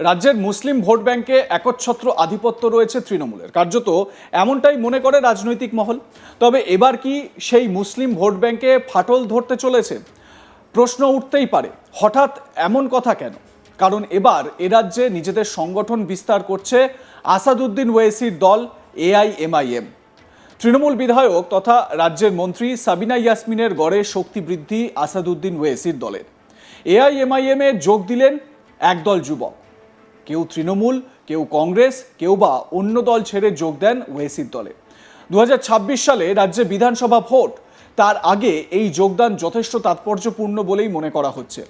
রাজ্যের মুসলিম ভোট ব্যাংকে একচ্ছত্র আধিপত্য রয়েছে তৃণমূলের। কার্যত এমনটাই মনে করে রাজনৈতিক মহল। তবে এবার কি সেই মুসলিম ভোট ব্যাংকে ফাটল ধরতে চলেছে? প্রশ্ন উঠতেই পারে, হঠাৎ এমন কথা কেন? কারণ এবার এ রাজ্যে নিজেদের সংগঠন বিস্তার করছে আসাদুদ্দিন ওয়েসির দল এআইএমআইএম। তৃণমূল বিধায়ক তথা রাজ্যের মন্ত্রী সাবিনা ইয়াসমিনের গড়ে শক্তি বৃদ্ধি আসাদুদ্দিন ওয়েসির দলের। এআইএমআইএম এ যোগ দিলেন একদল যুবক। কেউ তৃণমূল, কেউ কংগ্রেস, কেউ বা অন্য দল ছেড়ে যোগ দেন ওয়েসির দলে। দু হাজার ছাব্বিশ সালে রাজ্যে বিধানসভা ভোট। তার আগে এই যোগদান যথেষ্ট তাৎপর্যপূর্ণ বলেই মনে করা হচ্ছে।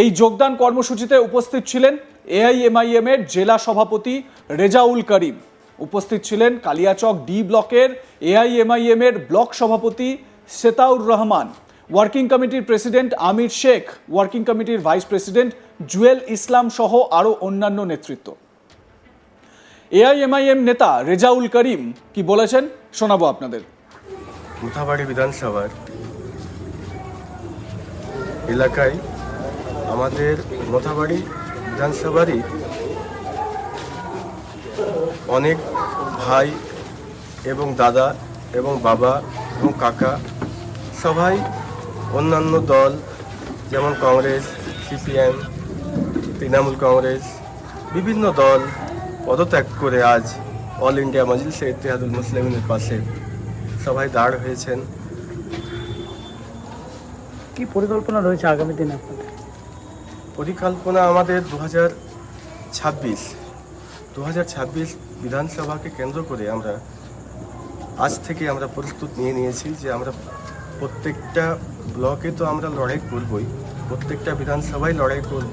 এই যোগদান কর্মসূচিতে উপস্থিত ছিলেন এআইএমআইএম এর জেলা সভাপতি রেজাউল করিম। উপস্থিত ছিলেন কালিয়াচক ডি ব্লকের এআইএমআইএম এর ব্লক সভাপতি সেতাউর রহমান। ওয়ার্কিং কমিটির প্রেসিডেন্ট আমির শেখ, ওয়ার্কিং কমিটির ভাইস প্রেসিডেন্ট জুয়েল ইসলাম সহ আরও অন্যান্য নেতৃত্ব। এআইএমআইএম নেতা রেজাউল করিম কি বলেছেন শোনাবো আপনাদের। মুথাবাড়ি বিধানসভার এলাকায় আমাদের মোথাবাড়ি বিধানসভারই অনেক ভাই এবং দাদা এবং বাবা এবং কাকা সবাই অন্যান্য দল যেমন কংগ্রেস সিপিএম তৃণমূল কংগ্রেস বিভিন্ন দল পদত্যাগ করে আজ অল ইন্ডিয়া মজলিসে ইতিহাদুল মুসলিমের পাশে সবাই দাঁড় হয়েছেন। কি পরিকল্পনা রয়েছে আগামী দিনে আপনাদের? পরিকল্পনা আমাদের দু হাজার ছাব্বিশ দু হাজার ছাব্বিশ বিধানসভাকে কেন্দ্র করে আমরা আজ থেকে আমরা প্রস্তুত নিয়ে নিয়েছি যে আমরা প্রত্যেকটা ব্লকে তো আমরা লড়াই করবই প্রত্যেকটা বিধানসভায় লড়াই করব।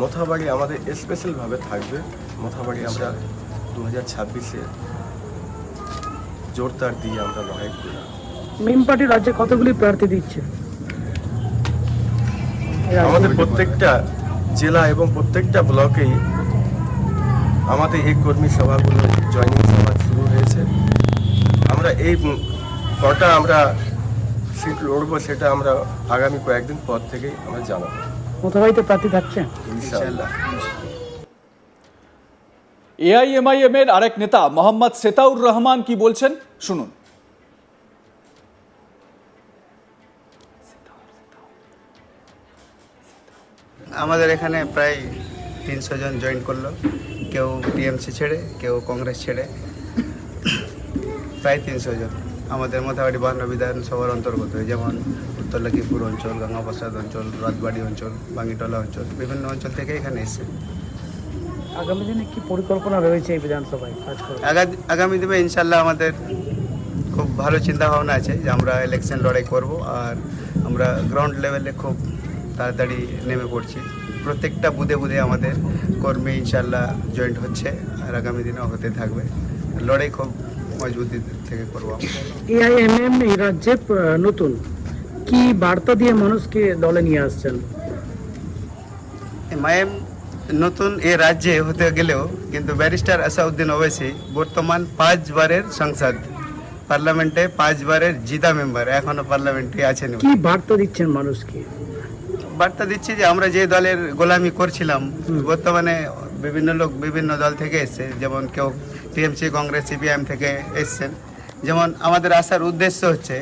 মোথাবাড়ি আমাদের স্পেশালভাবে থাকবে। মোথাবাড়ি আমরা দু হাজার ছাব্বিশে জোরদার দিয়ে আমরা লড়াই করব। মেন পার্টি রাজ্যে কতগুলি প্রার্থী দিচ্ছে? আমাদের প্রত্যেকটা জেলা এবং প্রত্যেকটা ব্লকেই আমাদের এই কর্মী সভাগুলো জয়নিং সভা শুরু হয়েছে। আমরা এই কটা আমরা সিট লড়বো সেটা আমরা আগামী কয়েকদিন পর থেকেই আমরা জানাব। মোথাবাড়িতে প্রার্থী থাকছে? ইনশাআল্লাহ। এআইএমআইএম এর আরেক নেতা মোহাম্মদ সেতাউর রহমান কি বলছেন? শুনুন। আমাদের এখানে প্রায় তিনশো জন জয়েন করল। কেউ টিএমসি ছেড়ে কেউ কংগ্রেস ছেড়ে। প্রায় তিনশো জন। আমাদের মোথাবাড়ি বাহান্ন বিধানসভার অন্তর্গত যেমন উত্তর লক্ষ্মীপুর অঞ্চল গঙ্গাপ্রসাদ অঞ্চল রাজবাড়ি অঞ্চল বাঙ্গিটলা অঞ্চল বিভিন্ন অঞ্চল থেকে এখানে এসছে। আগামী দিনে কি পরিকল্পনা রয়েছে এই বিধানসভায় কাজ আগামী দিনে ইনশাল্লাহ আমাদের খুব ভালো চিন্তা ভাবনা আছে যে আমরা ইলেকশন লড়াই করব আর আমরা গ্রাউন্ড লেভেলে খুব তাড়াতাড়ি নেমে পড়ছি। প্রত্যেকটা বুধে বুধে আমাদের কর্মী ইনশাল্লাহ জয়েন্ট হচ্ছে আর আগামী দিনেও হতে থাকবে। লড়াই খুব মজবুতি থেকে করব এআইএমএম এই রাজ্যে নতুন। কি বার্তা দিয়ে মানুষকে দলে নিয়ে আসছেন? মায়েম নতুন এ রাজ্যে হতে গেলেও কিন্তু ব্যারিস্টার আসাউদ্দিন ওবেসি বর্তমান পাঁচবারের সংসদ। পার্লামেন্টে পাঁচবারের জিতা মেম্বার এখনও পার্লামেন্টে আছেন কি বার্তা দিচ্ছেন মানুষকে? বার্তা দিচ্ছি যে আমরা যে দলের গোলামি করছিলাম বর্তমানে বিভিন্ন লোক বিভিন্ন দল থেকে এসছে যেমন কেউ টিএমসি কংগ্রেস সিপিআইএম থেকে এসছেন। যেমন আমাদের আসার উদ্দেশ্য হচ্ছে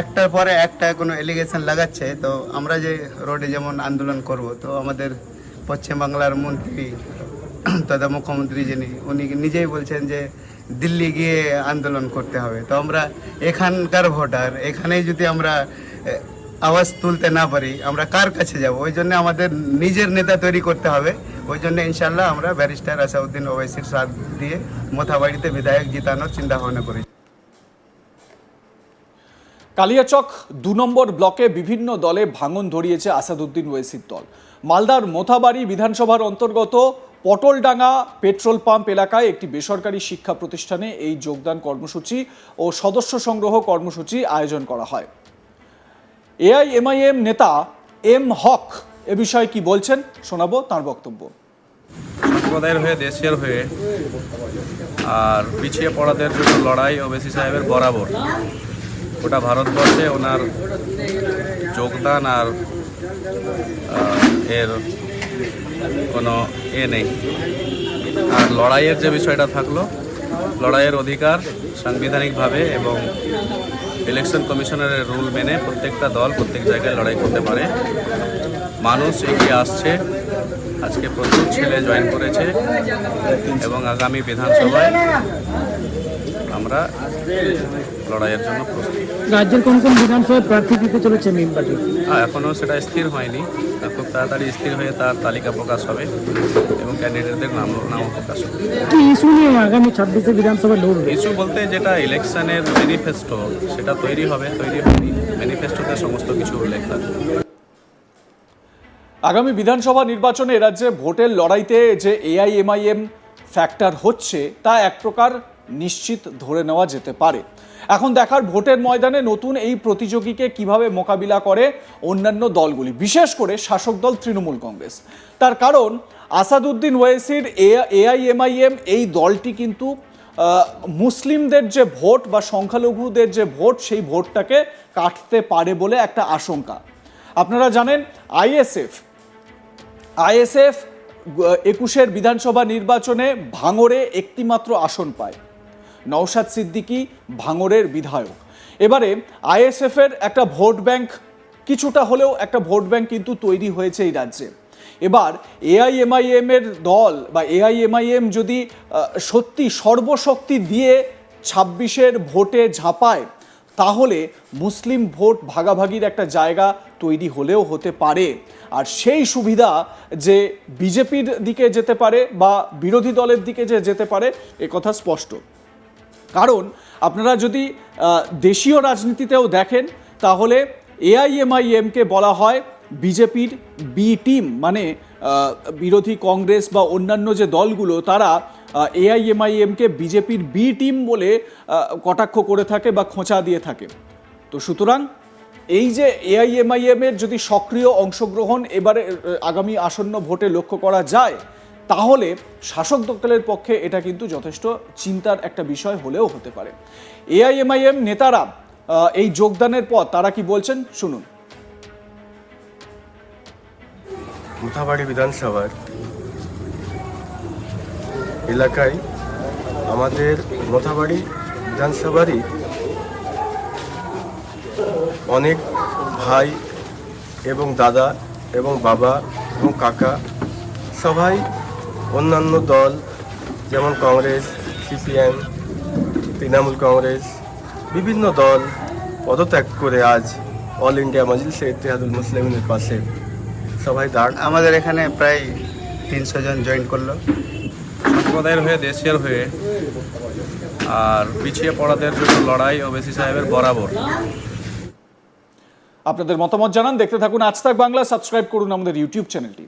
একটার পরে একটা কোনো এলিগেশন লাগাচ্ছে তো আমরা যে রোডে যেমন আন্দোলন করব তো আমাদের পশ্চিমবাংলার মন্ত্রী তথা মুখ্যমন্ত্রী যিনি উনি নিজেই বলছেন যে দিল্লি গিয়ে আন্দোলন করতে হবে। তো আমরা এখানকার ভোটার এখানেই যদি আমরা আওয়াজ তুলতে না পারি, আমরা কার কাছে যাব? ওই জন্য আমাদের নিজের নেতা তৈরি করতে হবে। ওই জন্য ইনশাল্লাহ আমরা ব্যারিস্টার আসাউদ্দিন ওবাইসির সাথ দিয়ে মোথাবাড়িতে বিধায়ক জিতানোর চিন্তা ভাবনা করি। কালিয়াচক দু নম্বর ব্লকে বিভিন্ন দলে ভাঙন ধরিয়েছে আসাদুদ্দিন ওয়েসির দল। মালদার মোথাবাড়ি বিধানসভার অন্তর্গত পটলডাঙ্গা পেট্রোল পাম্প এলাকায় একটি বেসরকারি শিক্ষা প্রতিষ্ঠানে এই যোগদান কর্মসূচি ও সদস্য সংগ্রহ কর্মসূচি আয়োজন করা হয়। এআইএমআইএম নেতা এম হক এ বিষয়ে কি বলছেন শোনাবো তার বক্তব্য। সম্প্রদায়ের হয়ে দেশের হয়ে আর পিছিয়ে পড়াদের জন্য লড়াই ওবেসি সাহেবের বরাবর। ওটা ভারতবর্ষে ওনার যোগদান আর এর কোনো এ নেই। আর লড়াইয়ের যে বিষয়টা থাকল, লড়াইয়ের অধিকার সাংবিধানিকভাবে এবং ইলেকশন কমিশনারের রুল মেনে প্রত্যেকটা দল, প্রত্যেক জায়গায় লড়াই করতে পারে। মানুষ এগিয়ে আসছে। আজকে প্রচুর ছেলে জয়েন করেছে এবং আগামী বিধানসভায় আমরা লড়াইয়ের জন্য প্রস্তুত। রাজ্যের কোন কোন বিধানসভায় প্রার্থী দিতে চলেছে মিম পার্টি হ্যাঁ এখনও সেটা স্থির হয়নি। খুব তাড়াতাড়ি স্থির হয়ে তার তালিকা প্রকাশ হবে এবং ক্যান্ডিডেটদের নাম নাম প্রকাশ হবে। কি ইস্যু নিয়ে আগামী ছাব্বিশে বিধানসভা লড়বে? ইস্যু বলতে যেটা ইলেকশনের ম্যানিফেস্টো সেটা তৈরি হবে তৈরি হয়নি। ম্যানিফেস্টোতে সমস্ত কিছু উল্লেখ থাকবে আগামী বিধানসভা নির্বাচনে রাজ্যে ভোটের লড়াইতে যে এআইএমআইএম ফ্যাক্টর হচ্ছে তা এক প্রকার নিশ্চিত ধরে নেওয়া যেতে পারে। এখন দেখার ভোটের ময়দানে নতুন এই প্রতিযোগীকে কীভাবে মোকাবিলা করে অন্যান্য দলগুলি, বিশেষ করে শাসক দল তৃণমূল কংগ্রেস। তার কারণ, আসাদুদ্দিন ওয়েসির এ এআইএমআইএম এই দলটি কিন্তু মুসলিমদের যে ভোট বা সংখ্যালঘুদের যে ভোট, সেই ভোটটাকে কাটতে পারে বলে একটা আশঙ্কা। আপনারা জানেন, আইএসএফ আইএসএফ একুশের বিধানসভা নির্বাচনে ভাঙড়ে একটিমাত্র আসন পায়। নওশাদ সিদ্দিকী ভাঙড়ের বিধায়ক। এবারে আইএসএফের একটা ভোট ব্যাংক কিছুটা হলেও একটা ভোট ব্যাংক কিন্তু তৈরি হয়েছে এই রাজ্যে। এবার এআইএমআইএম এর দল বা এআইএমআইএম যদি সত্যি সর্বশক্তি দিয়ে ছাব্বিশের ভোটে ঝাঁপায়, তাহলে মুসলিম ভোট ভাগাভাগির একটা জায়গা তৈরি হলেও হতে পারে। আর সেই সুবিধা যে বিজেপির দিকে যেতে পারে বা বিরোধী দলের দিকে যে যেতে পারে, এ কথা স্পষ্ট। কারণ আপনারা যদি দেশীয় রাজনীতিতেও দেখেন, তাহলে এআইএমআইএমকে বলা হয় বিজেপির বি টিম মানে বিরোধী কংগ্রেস বা অন্যান্য যে দলগুলো, তারা এআইএমআইএমকে বিজেপির বি টিম বলে কটাক্ষ করে থাকে বা খোঁচা দিয়ে থাকে। তো সুতরাং, এই যে এআইএমআইএম এর যদি সক্রিয় অংশগ্রহণ এবারে, আগামী আসন্ন ভোটে লক্ষ্য করা যায় তাহলে শাসক দলের পক্ষে এটা কিন্তু যথেষ্ট চিন্তার একটা বিষয় হলেও হতে পারে। এআইএমআইএম নেতারা এই যোগদানের পর তারা কি বলছেন? শুনুন। মুথাবাড়ি বিধানসভার এলাকায় আমাদের মোথাবাড়ি বিধানসভারই অনেক ভাই এবং দাদা এবং বাবা এবং কাকা সবাই অন্যান্য দল যেমন কংগ্রেস সিপিএম তৃণমূল কংগ্রেস বিভিন্ন দল পদত্যাগ করে আজ অল ইন্ডিয়া মজলিসে ইতিহাদুল মুসলিমের পাশে সবাই দাঁড় আমাদের এখানে প্রায় তিনশো জন জয়েন করল। সম্প্রদায়ের হয়ে দেশের হয়ে আর পিছিয়ে পড়াদের জন্য লড়াই ওবেসি সাহেবের বরাবর। আপনাদের মতামত জানান দেখতে থাকুন আজ তাক বাংলা সাবস্ক্রাইব করুন আমাদের ইউটিউব চ্যানেলটি।